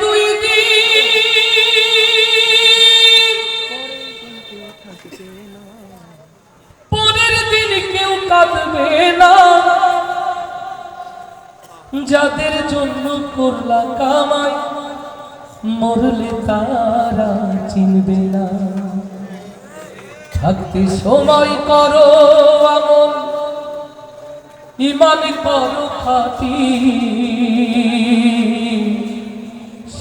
দুই দিন। কেউ না। যাদের জন্য করলা কামাই, মরলে তারা চিনবে না। থাকতে সময় করো আমল, ইমান করো খাতি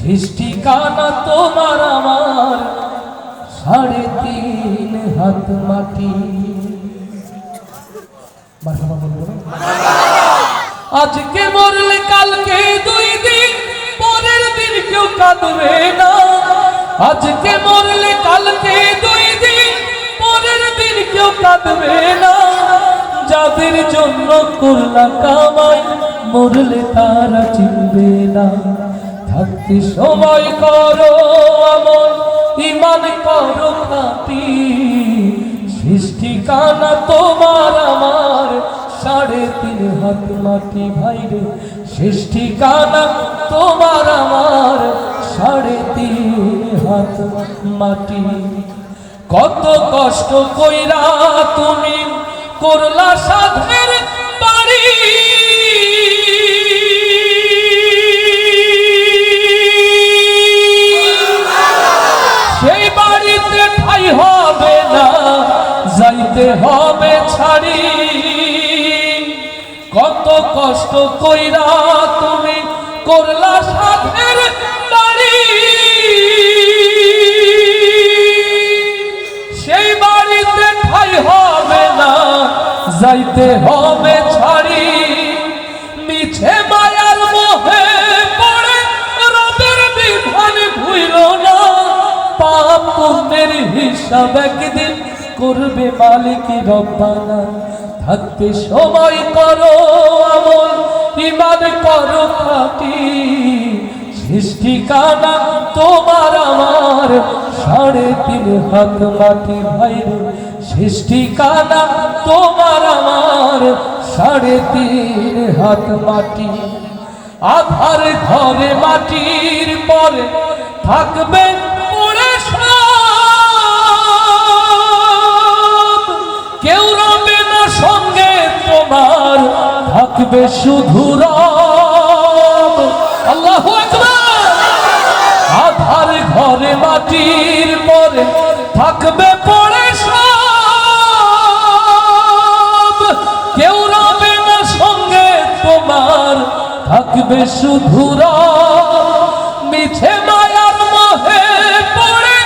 সৃষ্টি কানা তোমার আমার সাড়ে তিন হাত মাটি? আজকে মরলে কালকে দুই দিন, পরের দিন কেউ কাঁদবে না। আজকে মরলে কালকে দুই দিন, পরের দিন কেউ কাঁদবে না। যাদের জন্য করলা কামাই মরলে তারা চিনবে না। থাকতে সময় করো আমল ইমান করো খাতি সৃষ্টি কানা তোমার আমার, সাড়ে তিন হাত মাটি ভাইরে সৃষ্টি কানা তোমার আমার, সাড়ে তিন হাত মাটি। কত কষ্ট কইরা তুমি করলা সাধের যাইতে হবে ছাড়ি। কত কষ্ট কইরা তুমি করলা সাথের বাড়ি। সেই বাড়িতে ঠাই হবে না, যাইতে হবে ছাড়ি। মিছে মায়ার মোহে পড়ে, রবের বিধান ভুইল না। পাপ পুণ্যের হিসাব একদিন করবে মালিক রব্বানা। থাকতে সময় করো আমল ইমান করো খাটি। সৃষ্টি কানা তোমার আমার, সাড়ে তিন হাত মাটি ভাইরে। সৃষ্টি কানা তোমার আমার, সাড়ে তিন হাত মাটি। আধার ঘরে মাটির পরে থাকবে থাকবে শুধু আল্লাহু আধার ঘরে মাটির পরে থাকবে পড়ে কেউ রবে না সঙ্গে তোমার, থাকবে শুধু। মিছে মায়ার মোহে পড়ে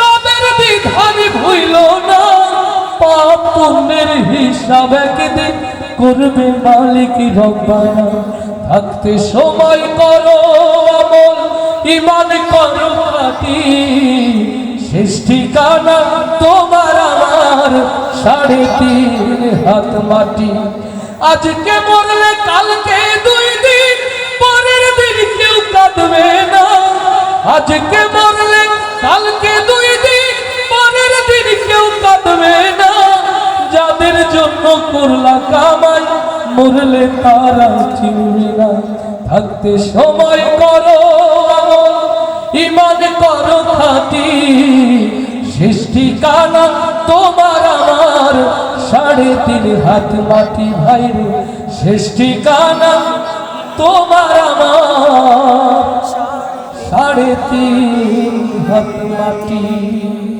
রবের বিধান ভুইল না। পাপ পুণ্যের হিসাব একদিন করবে মালিক রব্বানা থাকতে সময় করো আমল ইমান করো খাটি। শেষ ঠিকানা তোমার আমার, সাড়ে তিন হাত মাটি। আজকে মরলে কালকে দুই দিন, পরের দিন কেউ কাঁদবে না। আজকে করলা কামাই মরলে তারা চিনবে না। থাকতে সময় করো, ইমান করো খাটি। সৃষ্টি কানা তোমার আমার। সাড়ে তিন হাত মাটি ভাইরে সৃষ্টি কানা তোমার আমার। সাড়ে তিন হাত মাটি।